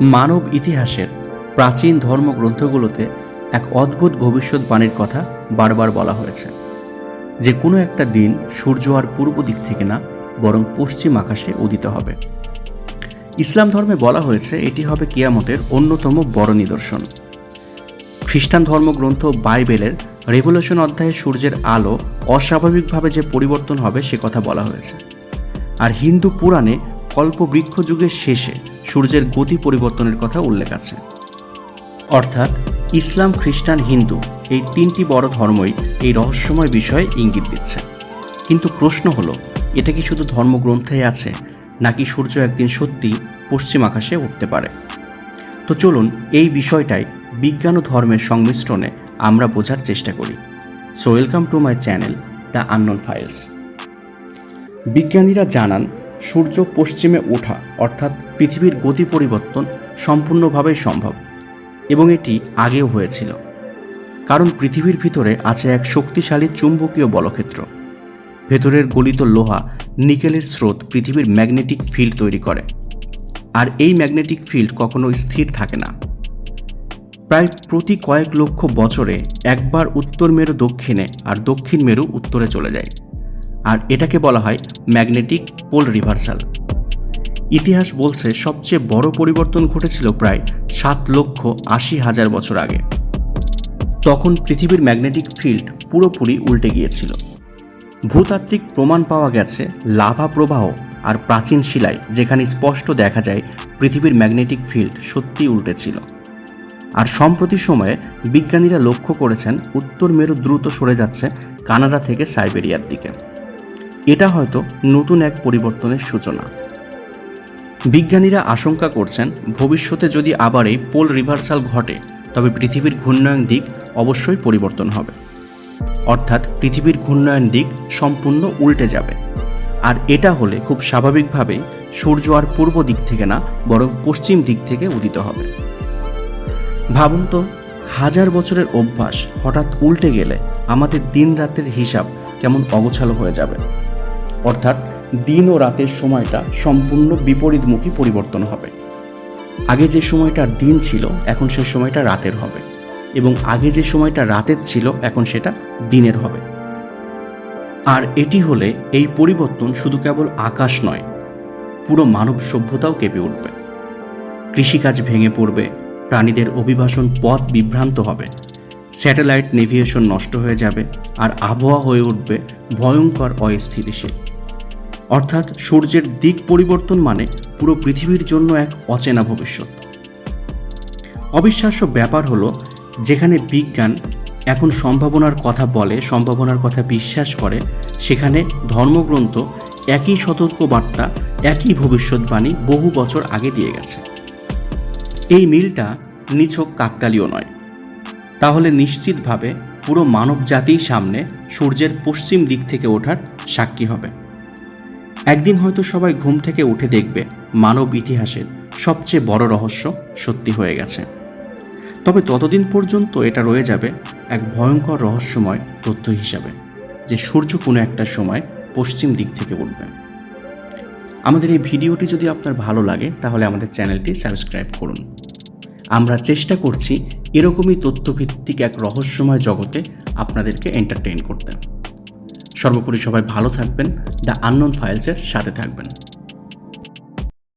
মানব ইতিহাসের প্রাচীন ধর্মগ্রন্থগুলোতে এক অদ্ভুত ভবিষ্যৎবাণীর কথা বারবার বলা হয়েছে। যে কোনো একটা দিন সূর্য আর পূর্ব দিক থেকে না, বরং পশ্চিম আকাশে উদিত হবে। ইসলাম ধর্মে বলা হয়েছে এটি হবে কিয়ামতের অন্যতম বড় নিদর্শন। খ্রিস্টান ধর্মগ্রন্থ বাইবেলের রেভলিউশন অধ্যায়ে সূর্যের আলো অস্বাভাবিকভাবে যে পরিবর্তন হবে সে কথা বলা হয়েছে। আর হিন্দু পুরাণে কল্পবৃক্ষ যুগের শেষে সূর্যের গতি পরিবর্তনের কথা উল্লেখ আছে। অর্থাৎ, ইসলাম খ্রিস্টান হিন্দু এই তিনটি বড় ধর্মই এই রহস্যময় বিষয়ে ইঙ্গিত দিচ্ছে। কিন্তু প্রশ্ন হলো, এটা কি শুধু ধর্মগ্রন্থেই আছে, নাকি সূর্য একদিন সত্যি পশ্চিম আকাশে উঠতে পারে? তো চলুন এই বিষয়টাই বিজ্ঞান ও ধর্মের সংমিশ্রণে আমরা বোঝার চেষ্টা করি। So welcome to my channel the unknown files. বিজ্ঞানীরা জানান সূর্য পশ্চিমে ওঠা, অর্থাৎ পৃথিবীর গতি পরিবর্তন সম্পূর্ণভাবেই সম্ভব, এবং এটি আগেও হয়েছিল। কারণ পৃথিবীর ভিতরে আছে এক শক্তিশালী চুম্বকীয় বলক্ষেত্র। ভেতরের গলিত লোহা নিকেলের স্রোত পৃথিবীর ম্যাগনেটিক ফিল্ড তৈরি করে। আর এই ম্যাগনেটিক ফিল্ড কখনো স্থির থাকে না। প্রায় প্রতি কয়েক লক্ষ বছরে একবার উত্তর মেরু দক্ষিণে আর দক্ষিণ মেরু উত্তরে চলে যায়। আর এটাকে বলা হয় ম্যাগনেটিক পোল রিভার্সাল। ইতিহাস বলছে সবচেয়ে বড় পরিবর্তন ঘটেছিল প্রায় সাত লক্ষ আশি হাজার বছর আগে। তখন পৃথিবীর ম্যাগনেটিক ফিল্ড পুরোপুরি উল্টে গিয়েছিল। ভূতাত্ত্বিক প্রমাণ পাওয়া গেছে লাভা প্রবাহ আর প্রাচীন শিলায় যেখানে স্পষ্ট দেখা যায় পৃথিবীর ম্যাগনেটিক ফিল্ড সত্যিই উল্টেছিল। আর সম্প্রতি সময়ে বিজ্ঞানীরা লক্ষ্য করেছেন উত্তর মেরু দ্রুত সরে যাচ্ছে কানাডা থেকে সাইবেরিয়ার দিকে। এটা হয়তো নতুন এক পরিবর্তনের সূচনা। বিজ্ঞানীরা আশঙ্কা করছেন, ভবিষ্যতে যদি আবার এই পোল রিভার্সাল ঘটে, তবে পৃথিবীর ঘূর্ণায়ন দিক অবশ্যই পরিবর্তন হবে। অর্থাৎ পৃথিবীর ঘূর্ণায়ন দিক সম্পূর্ণ উল্টে যাবে। আর এটা হলে খুব স্বাভাবিকভাবেই সূর্য আর পূর্ব দিক থেকে না, বরং পশ্চিম দিক থেকে উদিত হবে। ভাবুন তো, হাজার বছরের অভ্যাস হঠাৎ উল্টে গেলে আমাদের দিন রাতের হিসাব কেমন অগোছালো হয়ে যাবে। অর্থাৎ দিন ও রাতের সময়টা সম্পূর্ণ বিপরীতমুখী পরিবর্তন হবে। আগে যে সময়টা দিন ছিল, এখন সেই সময়টা রাতের হবে এবং আগে যে সময়টা রাতের ছিল, এখন সেটা দিনের হবে। আর এটি হলে এই পরিবর্তন শুধু কেবল আকাশ নয়, পুরো মানব সভ্যতাও কেঁপে উঠবে। কৃষিকাজ ভেঙে পড়বে, প্রাণীদের অভিবাসন পথ বিভ্রান্ত হবে, স্যাটেলাইট নেভিয়েশন নষ্ট হয়ে যাবে, আর আবহাওয়া হয়ে উঠবে ভয়ঙ্কর অস্থিতিশীল। অর্থাৎ সূর্যের দিক পরিবর্তন মানে পুরো পৃথিবীর জন্য এক অচেনা ভবিষ্যৎ। অবিশ্বাস্য ব্যাপার হলো, যেখানে বিজ্ঞান এখন সম্ভাবনার কথা বলে, সম্ভাবনার কথা বিশ্বাস করে, সেখানে ধর্মগ্রন্থ একই সতর্ক বার্তা, একই ভবিষ্যৎবাণী বহু বছর আগে দিয়ে গেছে। এই মিলটা নিছক কাকতালীয় নয়। তাহলে নিশ্চিতভাবে পুরো মানব জাতিই সামনে সূর্যের পশ্চিম দিক থেকে ওঠার সাক্ষী হবে। একদিন হয়তো সবাই ঘুম থেকে উঠে দেখবে মানব ইতিহাসের সবচেয়ে বড় রহস্য সত্যি হয়ে গেছে। তবে ততদিন পর্যন্ত এটা রয়ে যাবে এক ভয়ঙ্কর রহস্যময় তথ্য হিসাবে, যে সূর্য কোনো একটা সময় পশ্চিম দিক থেকে উঠবে। আমাদের এই ভিডিওটি যদি আপনার ভালো লাগে, তাহলে আমাদের চ্যানেলটি সাবস্ক্রাইব করুন। আমরা চেষ্টা করছি এরকমই তথ্যভিত্তিক এক রহস্যময় জগতে আপনাদেরকে এন্টারটেইন করতে। সর্বোপরি সবাই ভালো থাকবেন। দ্য আননোন ফাইলসের সাথে থাকবেন।